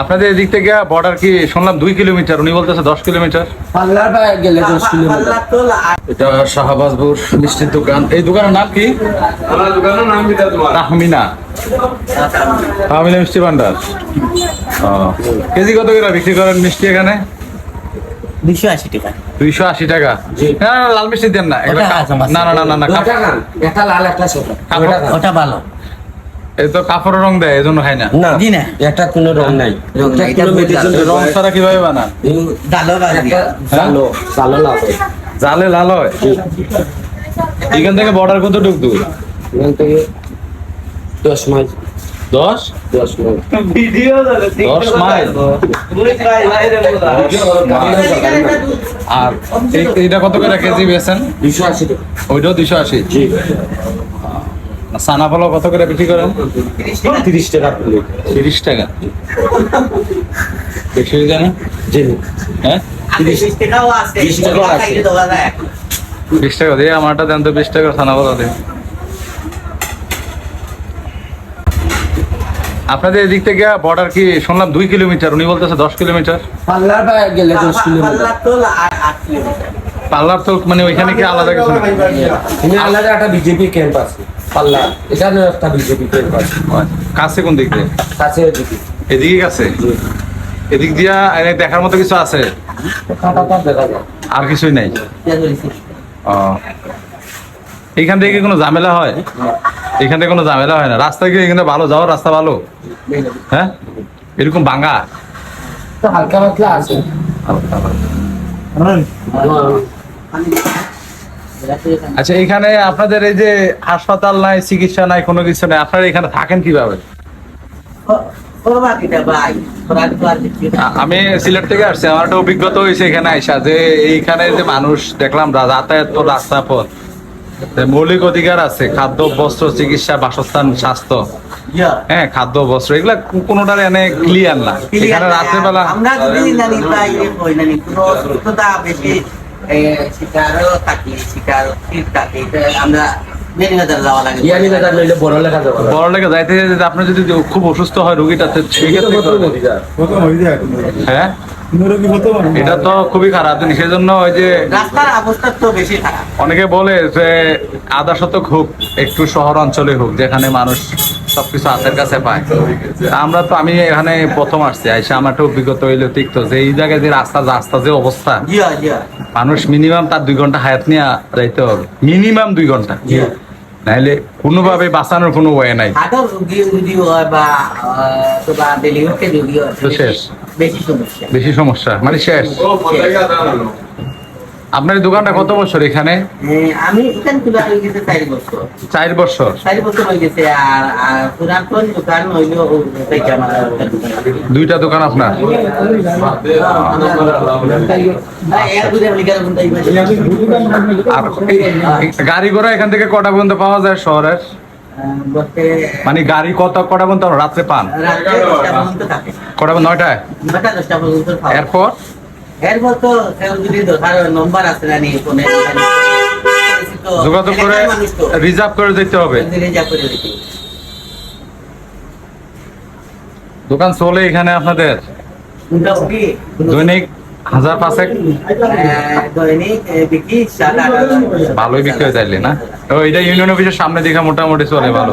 আপনাদের এদিক থেকে বর্ডার কি শুনলাম দুই কিলোমিটার উনি বলতেছে দশ কিলোমিটার। গেলে দশ কিলোমিটার। এটা শাহবাজপুর মিষ্টির দোকান। এই দোকানের নাম কি? আমার দোকানের নাম কি তাহমিনা তাহমিনা মিষ্টি ভান্ডার। ও, কেজি কত করে বিক্রি করেন মিষ্টি এখানে? দুইশো আশি টাকা। দুইশো আশি টাকা। না, না, লাল মিষ্টি দেন না। না না না না না লাল একটা ওটা ভালো। তো রং দেয় এই জন্য খাই না। না জি না। এটা কোনো রং নাই। রং নাই, এটা কোনো এটা medicine বুঝলাম। রং ছাড়া কীভাবে বানান? ডালো জালে লাল হয়? এখান থেকে বর্ডার কত দূর এখান থেকে দশ মাইল। দশ? দশ মাইল। দশ মাইল? আর এইটা কত করে কেজি বেছেন দুইশো আশি ওইটাও দুইশো আশি। জি। সানা ফলও কত করে বিক্রি করেন? তিরিশ টাকা প্লেট। তিরিশ টাকা? বেশি হয়ে যায় না জি। হ্যাঁ? বিশ টাকাও আছে বিশ টাকাও আছে। বিশ টাকা দিয়ে আমারটা দেন তো বিশ টাকা সানা দেন আপনাদের এদিক থেকে বর্ডার কি শুনলাম দুই কিলোমিটার উনি বলতেছে দশ কিলোমিটার। পাল্লার গেলে দশ কিলোমিটার। তো মানে ওইখানে কি আলাদা কিছু আলাদা একটা বিজেপি ক্যাম্প আছে। পাল্লা এখানে একটা বিজেপি কাছে কোন দিক দিয়ে? কাছে এদিকে। এদিকে কাছে? এদিক দিয়া এনে দেখার মতো কিছু আছে? আর কিছুই নাই? ও। এইখান থেকে কোনো ঝামেলা হয়? এখান থেকে কোনো ঝামেলা হয় না? রাস্তা কি এখানে ভালো? যাওয়ার রাস্তা ভালো? হ্যাঁ? এরকম ভাঙা? হালকা পাতলা আছে। আচ্ছা এখানে আপনাদের এই যে হাসপাতাল নাই চিকিৎসা নাই কোনো কিছু নাই আপনারা এখানে থাকেন কীভাবে? আমি সিলেট থেকে আসছি আমার একটা অভিজ্ঞতা হয়েছে এখানে আইসা যে এইখানে যে মানুষ দেখলাম যাতায়াত তো রাস্তা পথ মৌলিক অধিকার আছে খাদ্য বস্ত্র চিকিৎসা বাসস্থান স্বাস্থ্য। হ্যাঁ খাদ্য বস্ত্র এগুলা কোনোটার এনে ক্লিয়ার না। এখানে রাত্রেবেলা আমরা যদি শিকারও থাকি শিকার আমরা বড় লেখা যাইতে আপনি যদি খুব অসুস্থ হয় রুগীটাতে হ্যাঁ এটা তো খুবই খারাপ জিনিস। সেই জন্য ওই যে রাস্তার অবস্থা তো বেশি খারাপ। অনেকে বলে যে আধা শতক হোক একটু শহর অঞ্চলে হোক যেখানে মানুষ সবকিছু হাতের কাছে পায়। আমরা তো আমি এখানে প্রথম আসছি আইসা আমার একটা অভিজ্ঞতা হইল তিক্ত যে এই জায়গায় যে রাস্তা রাস্তা যে অবস্থা মানুষ মিনিমাম তার দুই ঘণ্টা হায়াত নিয়ে যাইতে হবে। মিনিমাম দুই ঘণ্টা। নাইলে কোনোভাবে বাঁচানোর কোনো ওয়ে নাই। বেশি সমস্যা। মানে শেষ। আপনার দোকানটা কত বছর এখানে? আমি এখান হয়ে গেছে চার বছর। চার বছর। চার বছর হয়ে গেছে আর পুরাতন দোকান হইল। দুইটা দোকান আপনার। আর গাড়ি ঘোড়া এখান থেকে কটা পর্যন্ত পাওয়া যায় শহরের? মানে গাড়ি কত কটা পর্যন্ত? রাত্রে পান? কটা? নয়টায়। এরপর? এরপর তো যদি নম্বর আছে না নিয়ে ফোনে যোগাযোগ করে। রিজার্ভ করে দিতে হবে। দিলে করে দিতে। দোকান চলে এখানে আপনাদের? দৈনিক হাজার পাঁচেক? হাজার। ভালোই বিক্রি হয়ে যাইলে না? তো এটা ইউনিয়ন অফিসের সামনে দিকে মোটামুটি চলে ভালো।